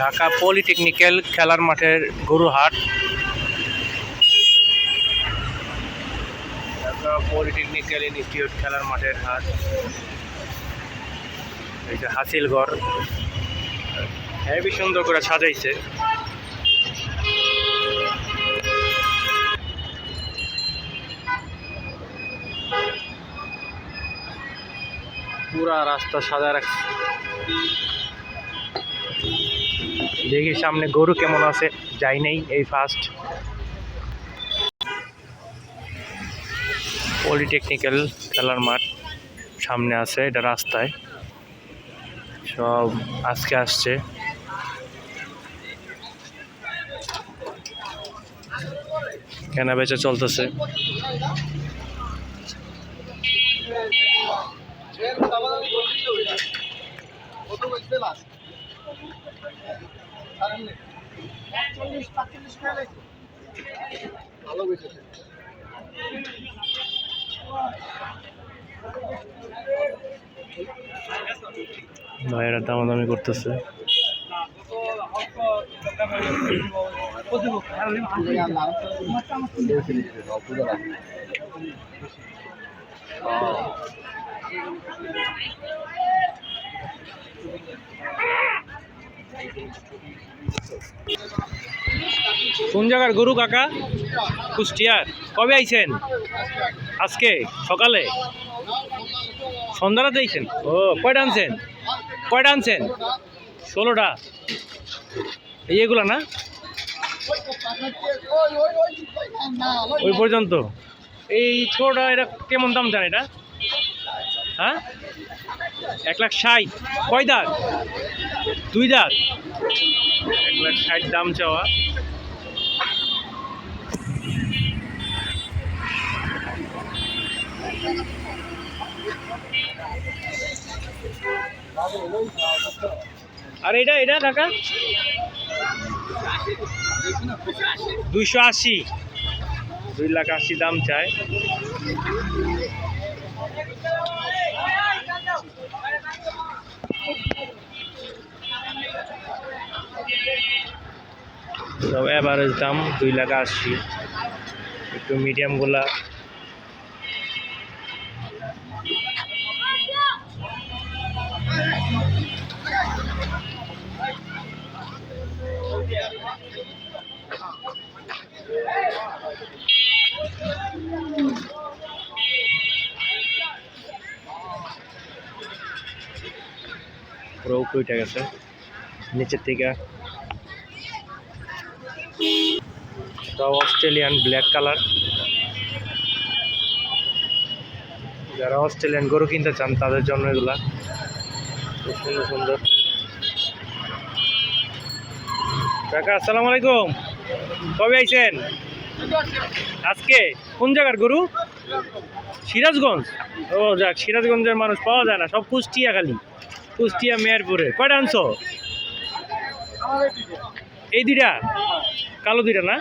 Dhaka polytechnical খেলার মাঠের গরুহাট। Dhaka polytechnical institute খেলার মাঠের হাট। এই যে হাসিলগড় হেবি সুন্দর করে সাজাইছে। পুরা রাস্তা সাজা রাখছে। দেখি সামনে গরু কেমন আছে, যাই নেই এই ফার্স্ট পলিটেকনিক্যাল খেলার মাঠ সামনে আছে, এটা রাস্তায়। সব আজকে আসছে। কেনা বেচা চলতেছে। ভাইয়েরা দামাদামি করতেছে। কোন জায়গার গরু কাকা? কুষ্টিয়ার। কবে আইছেন? আজকে? সকালে? সন্ধ্যারাতে আইছেন? ও, কয়টা আনছেন? কয়টা আনছেন? ষোলোটা। এই এগুলা না? ওই পর্যন্ত। এই ছোটটা এটা কেমন দাম জান এটা? হ্যাঁ? এক লাখ ষাট। কয় দাঁত? দুই দাঁত? এক লাখ ষাট দাম চাওয়া। আর এটা এটা কাকা দুইশো আশি। দুই লাখ আশি দাম চায়। সব অ্যাভারেজ দাম দুই লাখ আশি। একটু মিডিয়ামগুলা পুরো উঠে গেছে। নিচের থেকে সব অস্ট্রেলিয়ান ব্ল্যাক কালার। যারা অস্ট্রেলিয়ান গরু কিনতে চান, তাদের জন্য এগুলা। খুব সুন্দর সুন্দর। কাকা, আসসালামু আলাইকুম। কবে আইছেন? আজকে? কোন জায়গার গরু? সিরাজগঞ্জ। ও, যাক, সিরাজগঞ্জের মানুষ পাওয়া যায় না, সব কুষ্টিয়া খালি কুষ্টিয়া মেয়ারপুরে কয়টা আনছো? এই দুইটা? কালো দুইটা না?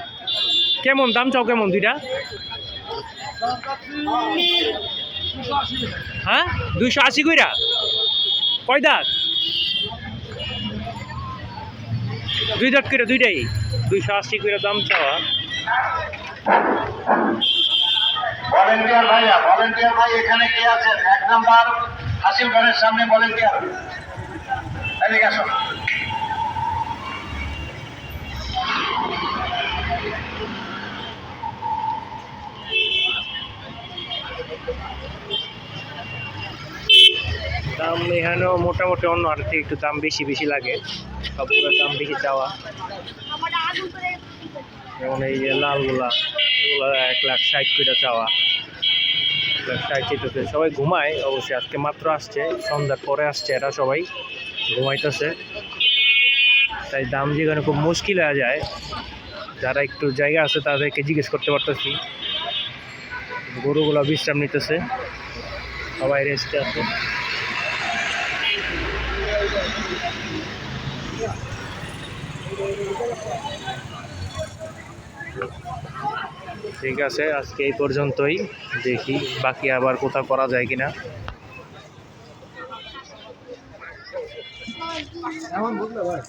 কেমন? দাম চাও কেমন দুইটা? হ্যাঁ? দুইশো আশি কইরা? কয় দাঁত? দুই দাঁত কইরা দুইটাই? দুইশো আশি কইরা দাম চাওয়া ভলেন্টিয়ার ভাইয়া ভাই, এখানে কে এক দাম এখানেও মোটামুটি অন্য হাটের থেকে একটু দাম বেশি বেশি লাগে। সবগুলোর দাম বেশি চাওয়া। যেমন এই যে লালগুলা, এগুলো এক লাখ ষাট করে চাওয়া। এক লাখ ষাট সবাই ঘুমায়, অবশ্যই আজকে মাত্র আসছে, সন্ধ্যার পরে আসছে এরা সবাই। ঘুমাইতেছে। তাই দাম যেখানে খুব মুশকিল হয়ে যায়, যারা একটু জায়গা আছে তাদেরকে জিজ্ঞেস করতে পারতেছি। গরুগুলো বিশ্রাম নিতেছে। সবাই রেস্টে আছে। ঠিক আছে আজকে এই পর্যন্তই। দেখি বাকি আবার কোথাও করা যায় কিনা। ভাই।